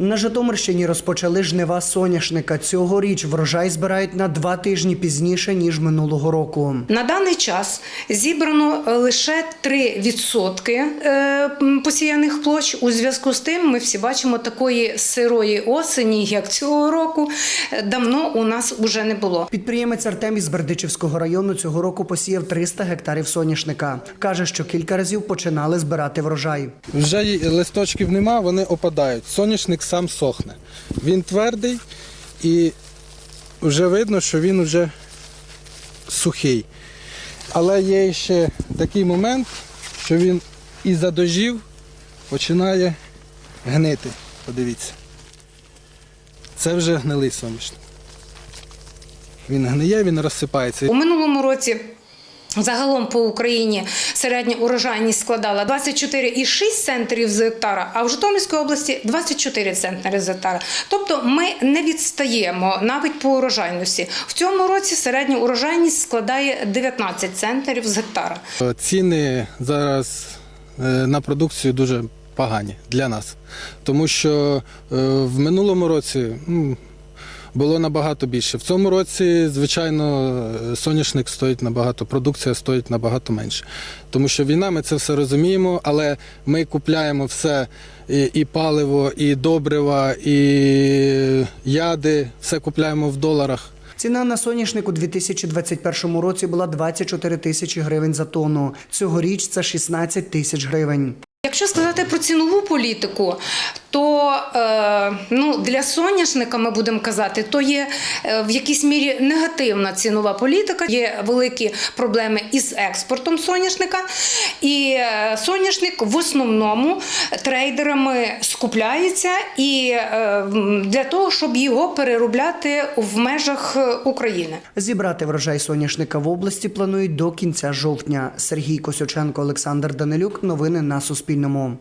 На Житомирщині розпочали жнива соняшника. Цьогоріч врожай збирають на два тижні пізніше ніж минулого року. На даний час зібрано лише 3% е, посіяних площ. У зв'язку з тим ми всі бачимо такої сирої осені, як цього року, е, давно у нас уже не було. Підприємець Артем із Бердичівського району цього року посіяв 300 гектарів соняшника. каже, що кілька разів починали збирати врожай. Вже й листочків нема, вони опадають. Соняшник сам сохне. Він твердий і вже видно, що він вже сухий. Але є ще такий момент, що він із-за дождів починає гнити. Подивіться. Це вже гнилий соняшник. Він гниє, він розсипається. У минулому році. Загалом по Україні середня урожайність складала 24,6 центнерів з гектара, а в Житомирській області 24 центнери з гектара. Тобто ми не відстаємо навіть по урожайності. В цьому році середня урожайність складає 19 центнерів з гектара. Ціни зараз е, на продукцію дуже погані для нас, тому що е, в минулому році м, було набагато більше. В цьому році, звичайно, соняшник стоїть набагато, продукція стоїть набагато менше. Тому що війна, ми це все розуміємо, але ми купляємо все і, і паливо, і добрива, і яди, все купляємо в доларах. Ціна на соняшник у 2021 році була 24 тисячі гривень за тонну. Цьогоріч це 16 тисяч гривень. Якщо сказати про цінову політику, то е, ну, для соняшника ми будемо казати, то є е, в якійсь мірі негативна цінова політика. Є великі проблеми із експортом соняшника, і е, соняшник в основному трейдерами скупляється і для того, щоб його переробляти в межах України. Зібрати врожай соняшника в області планують до кінця жовтня. Сергій Косюченко, Олександр Данилюк. Новини на Суспільному.